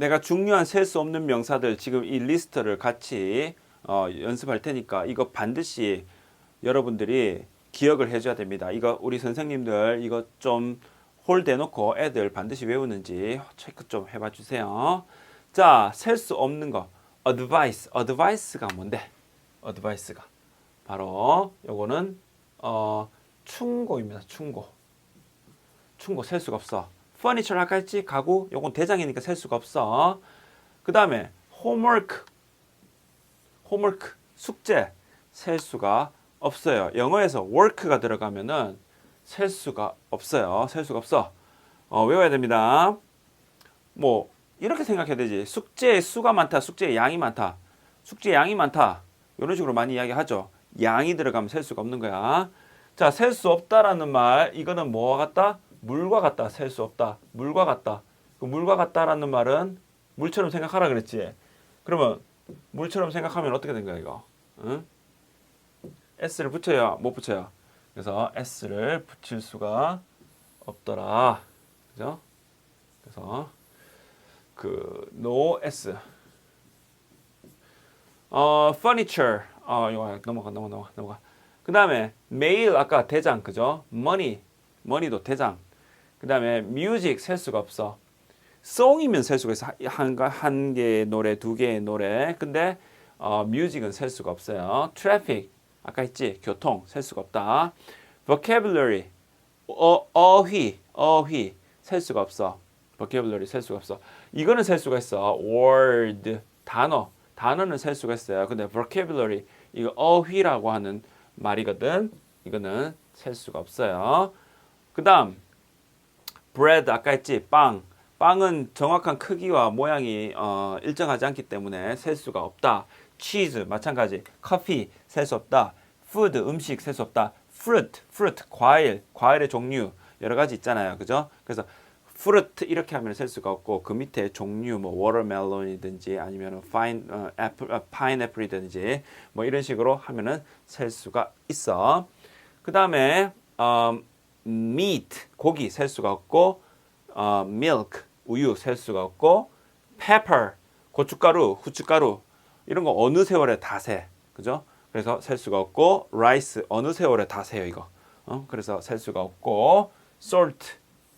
내가 중요한 셀 수 없는 명사들 지금 이 리스트를 같이 어, 연습할 테니까 이거 반드시 여러분들이 기억을 해줘야 됩니다. 이거 우리 선생님들 이거 좀 홀대놓고 애들 반드시 외우는지 체크 좀 해봐 주세요. 자, 셀 수 없는 거. advice. advice가 뭔데? advice가 바로 요거는 어, 충고입니다. 충고. 충고 셀 수가 없어. 아까 했지? 가구. 요건 대장이니까 셀 수가 없어. 그 다음에 homework. homework. 숙제. 셀 수가 없어요. 영어에서 work가 들어가면은 셀 수가 없어요. 셀 수가 없어. 어, 외워야 됩니다. 뭐 이렇게 생각해야 되지. 숙제의 수가 많다. 숙제의 양이 많다. 숙제 양이 많다. 이런 식으로 많이 이야기하죠. 양이 들어가면 셀 수가 없는 거야. 자, 셀 수 없다라는 말, 이거는 뭐와 같다? 물과 같다. 셀 수 없다. 물과 같다. 그 물과 같다라는 말은 물처럼 생각하라 그랬지. 그러면 물처럼 생각하면 어떻게 된 거야, 이거? 응? s를 붙여요, 못 붙여요. 그래서 s를 붙일 수가 없더라. 그죠? 그래서 그 no s 어 furniture 어 이거 넘어가 넘어가 넘어가 넘어가 그 다음에 mail 아까 대장 그죠 money money도 대장 그 다음에 music 셀 수가 없어. song이면 셀 수가 있어. 한 한 개의 노래 두 개의 노래. 근데 어 music은 셀 수가 없어요. traffic 아까 했지? 교통 셀 수가 없다. vocabulary 어 어휘 어휘 셀 수가 없어. vocabulary 셀 수가 없어. 이거는 셀 수가 있어. word 단어. 단어는 셀 수가 있어요. 근데 vocabulary 이거 어휘라고 하는 말이거든. 이거는 셀 수가 없어요. 그 다음 bread 아까 했지? 빵. 빵은 정확한 크기와 모양이 어, 일정하지 않기 때문에 셀 수가 없다. cheese 마찬가지. 커피 셀 수 없다. food 음식 셀 수 없다. fruit fruit 과일 과일의 종류. 여러 가지 있잖아요. 그죠? 그래서 fruit 이렇게 하면 셀 수가 없고 그 밑에 종류 뭐 watermelon이든지 아니면 fine 어, apple, 어, pineapple이든지 뭐 이런 식으로 하면은 셀 수가 있어. 그 다음에 음, meat 고기 셀 수가 없고 어, milk 우유 셀 수가 없고 pepper 고춧가루 후춧가루 이런 거 어느 세월에 다 세. 그죠? 그래서 셀 수가 없고 rice 어느 세월에 다 세요 이거. 어? 그래서 셀 수가 없고 salt,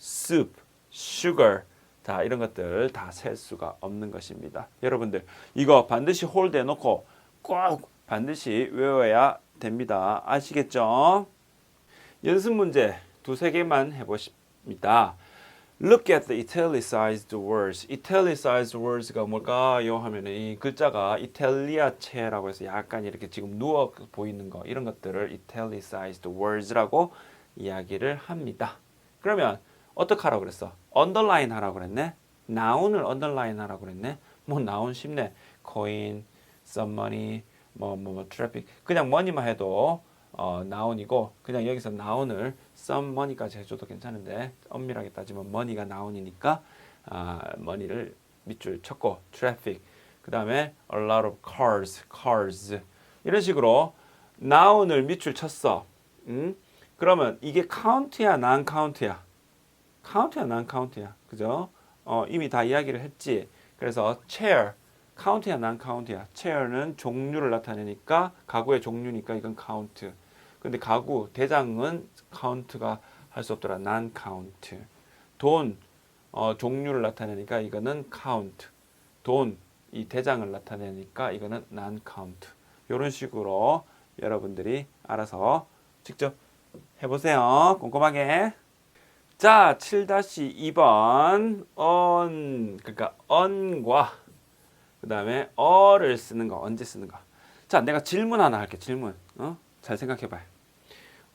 soup, sugar 다 이런 것들 다 셀 수가 없는 것입니다. 여러분들 이거 반드시 홀드해 놓고 꼭 반드시 외워야 됩니다. 아시겠죠? 연습 문제 두세 개만 해보십니다. Look at the italicized words. italicized words가 뭘까요? 하면은 이 글자가 이탈리아체라고 해서 약간 이렇게 지금 누워 보이는 거 이런 것들을 italicized words라고 이야기를 합니다. 그러면 어떻게 하라고 그랬어? underline 하라고 그랬네. noun을 underline 하라고 그랬네. 뭐 noun 쉽네. coin, some money, 뭐뭐뭐 traffic. 그냥 money만 해도 어, 나온이고 그냥 여기서 나온을 some money까지 해줘도 괜찮은데 엄밀하게 따지면 money가 나온이니까 아, money를 밑줄 쳤고 traffic 그 다음에 a lot of cars, cars 이런 식으로 나온을 밑줄 쳤어. 음? 그러면 이게 count야, non count야? count야, non count야? 그죠? 어, 이미 다 이야기를 했지. 그래서 chair count야, non count야? chair는 종류를 나타내니까 가구의 종류니까 이건 count. 근데 가구 대장은 카운트가 할 수 없더라. non count. 돈 어, 종류를 나타내니까 이거는 count. 돈이 대장을 나타내니까 이거는 non count. 이런 식으로 여러분들이 알아서 직접 해보세요. 꼼꼼하게. 자, 7-2번 on 그러니까 on과 그 다음에 어를 쓰는 거 언제 쓰는 거. 자, 내가 질문 하나 할게. 질문. 어? 잘 생각해 봐요.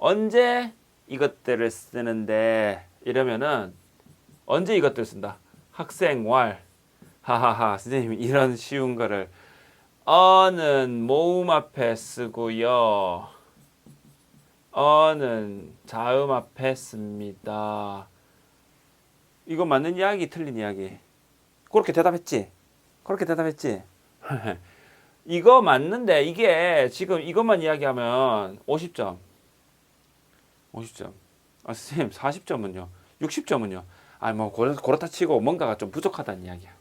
언제 이것들을 쓰는데 이러면은 언제 이것들 쓴다? 학생활. 하하하. 선생님이 이런 쉬운 거를 어는 모음 앞에 쓰고요. 어는 자음 앞에 씁니다. 이거 맞는 이야기, 틀린 이야기. 그렇게 대답했지? 그렇게 대답했지? 이거 맞는데 이게 지금 이것만 이야기하면 50점. 50점. 아, 선생님 40점은요. 60점은요. 아, 뭐 그렇- 그렇다 치고 뭔가가 좀 부족하다는 이야기야.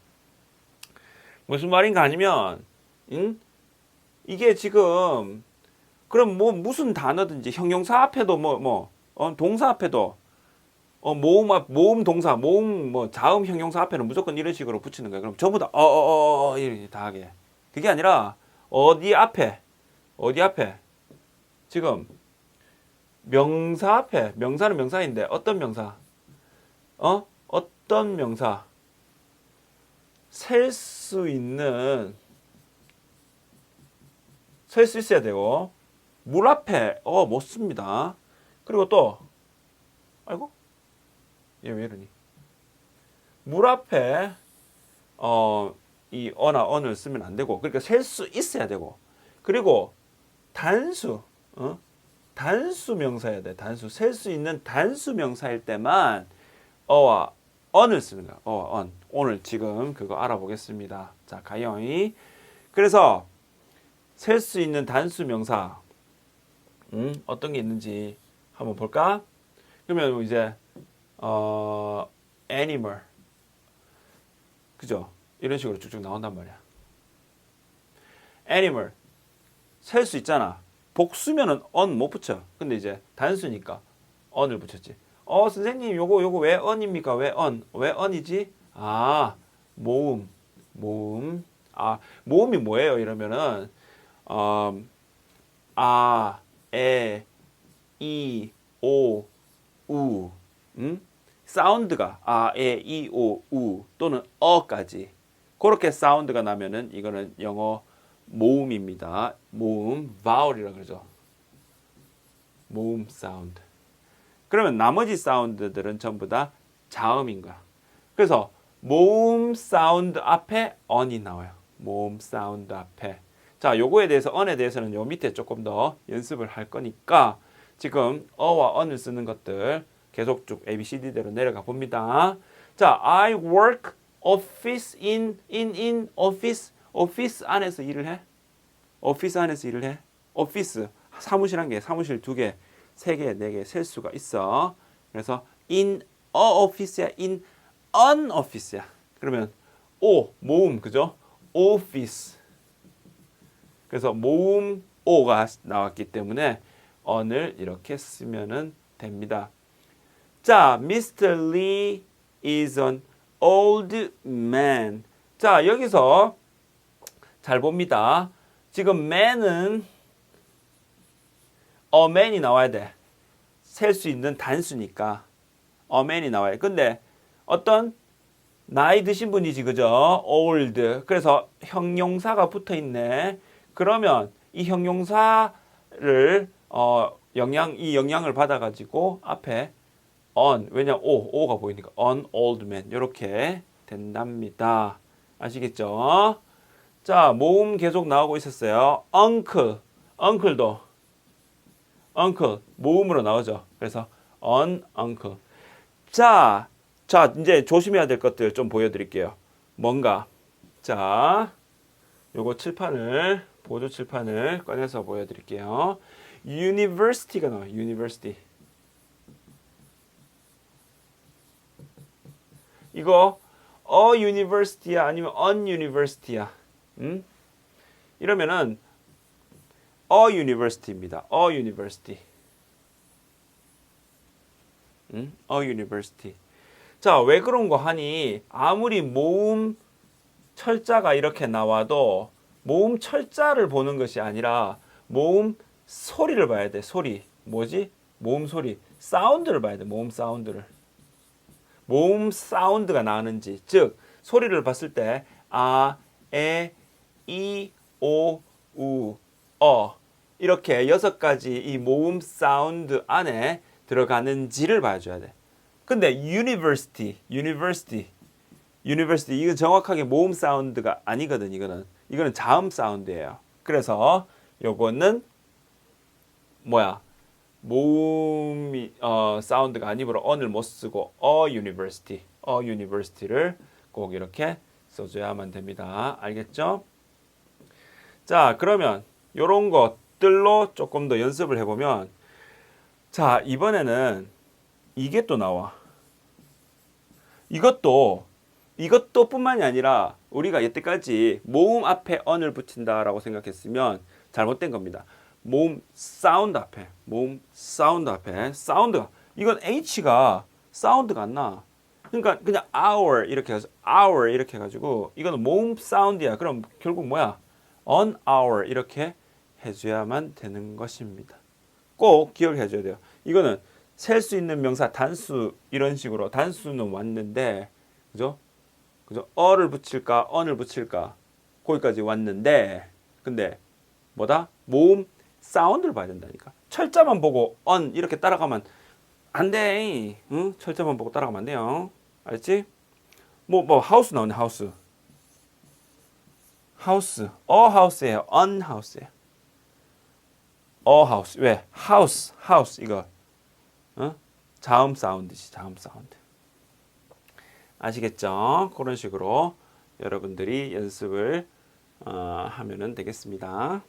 무슨 말인가 아니면 응? 이게 지금 그럼 뭐 무슨 단어든지 형용사 앞에도 뭐 뭐 어, 동사 앞에도 어, 모음 앞 모음 동사 모음 뭐 자음 형용사 앞에는 무조건 이런 식으로 붙이는 거야. 그럼 전부 다 어 어어어 이렇게 다 하게. 그게 아니라 어디 앞에 어디 앞에 지금 명사 앞에 명사는 명사인데 어떤 명사? 어? 어떤 명사? 셀 수 있는 셀 수 있어야 되고 물 앞에 어 못 씁니다. 그리고 또 아이고 얘 왜 이러니? 물 앞에 어 이 어나 언을 쓰면 안 되고 그러니까 셀 수 있어야 되고 그리고 단수 어? 단수 명사야 돼. 단수. 셀 수 있는 단수 명사일 때만 어와 언을 거야 어와 언. 오늘 지금 그거 알아보겠습니다. 자 가영이. 그래서 셀 수 있는 단수 명사 음, 어떤 게 있는지 한번 볼까? 그러면 이제 어 animal. 그죠? 이런 식으로 쭉쭉 나온단 말이야. animal. 셀 수 있잖아. 복수면은 on 못 붙여. 근데 이제 단수니까 on을 붙였지. 어 선생님 요거 요거 왜 on입니까? 왜 on? 왜 on이지? 아 모음 모음 아 모음이 뭐예요? 이러면은 음, 아, 에, 이, 오, 우, 음? 사운드가 아, 에, 이, 오, 우 또는 어까지 그렇게 사운드가 나면은 이거는 영어 모음입니다. 모음, vowel이라 그러죠. 모음 사운드. 그러면 나머지 사운드들은 전부 다 자음인 거야. 그래서 모음 사운드 앞에 on이 나와요. 모음 사운드 앞에. 자, 요거에 대해서 on에 대해서는 요 밑에 조금 더 연습을 할 거니까 지금 어와 on을 쓰는 것들 계속 쭉 A, B, C, D대로 내려가 봅니다. 자, I work office in in in office 오피스 안에서 일을 해? 오피스 안에서 일을 해? 오피스 사무실 한 개, 사무실 두 개, 세 개, 네 개 셀 수가 있어. 그래서 in a office야, in an office야. 그러면 o 모음 그죠? office. 그래서 모음 o가 나왔기 때문에 on을 이렇게 쓰면은 됩니다. 자, Mr. Lee is an old man. 자, 여기서 잘 봅니다. 지금 man은 a man이 나와야 돼. 셀 수 있는 단수니까 a man이 나와요. 근데 어떤 나이 드신 분이지 그죠? old. 그래서 형용사가 붙어 있네. 그러면 이 형용사를 어 영향 이 영향을 받아 가지고 앞에 on 왜냐 o o가 보이니까 on old man 이렇게 된답니다. 아시겠죠? 자, 모음 계속 나오고 있었어요. uncle, uncle도 uncle 모음으로 나오죠. 그래서 on uncle. 자, 자 이제 조심해야 될 것들 좀 보여드릴게요. 뭔가 자, 요거 칠판을 보조 칠판을 꺼내서 보여드릴게요. university가 나와요. university. 이거 어 university야 아니면 on university야. 음? 이러면은 a university입니다. a university. 음? a university. 자, 왜 그런 거 하니? 아무리 모음 철자가 이렇게 나와도 모음 철자를 보는 것이 아니라 모음 소리를 봐야 돼. 소리. 뭐지? 모음 소리. 사운드를 봐야 돼. 모음 사운드를. 모음 사운드가 나는지, 즉 소리를 봤을 때 아, 에, 이, 오, 우, 어 이렇게 여섯 가지 이 모음 사운드 안에 들어가는지를 봐줘야 돼. 근데 university, university, university 이건 정확하게 모음 사운드가 아니거든. 이거는 이거는 자음 사운드예요. 그래서 요거는 뭐야? 모음이 어, 사운드가 아니므로 on을 못 쓰고 a university, a university를 꼭 이렇게 써줘야만 됩니다. 알겠죠? 자, 그러면 요런 것들로 조금 더 연습을 해보면 자, 이번에는 이게 또 나와. 이것도 이것도 뿐만이 아니라 우리가 여태까지 모음 앞에 언을 붙인다라고 생각했으면 잘못된 겁니다. 모음 사운드 앞에, 모음 사운드 앞에, 사운드가 이건 H가 사운드가 안 나. 그러니까 그냥 hour 이렇게 해서 hour 이렇게 해 가지고 이거는 모음 사운드야. 그럼 결국 뭐야? On hour 이렇게 해줘야만 되는 것입니다. 꼭 기억해 줘야 돼요. 이거는 셀 수 있는 명사 단수 이런 식으로 단수는 왔는데 그죠? 그죠? 어를 붙일까 on을 붙일까 거기까지 왔는데 근데 뭐다? 모음 사운드를 봐야 된다니까. 철자만 보고 on 이렇게 따라가면 안 돼. 응? 철자만 보고 따라가면 안 돼요. 알지? 뭐, 뭐, 하우스 나오네, 하우스. 하우스. 어 하우스예요. on 하우스예요. 어 하우스. 왜? 하우스, 하우스. 이거. 어? 자음 사운드지, 자음 사운드. 아시겠죠? 그런 식으로 여러분들이 연습을 어, 하면은 되겠습니다.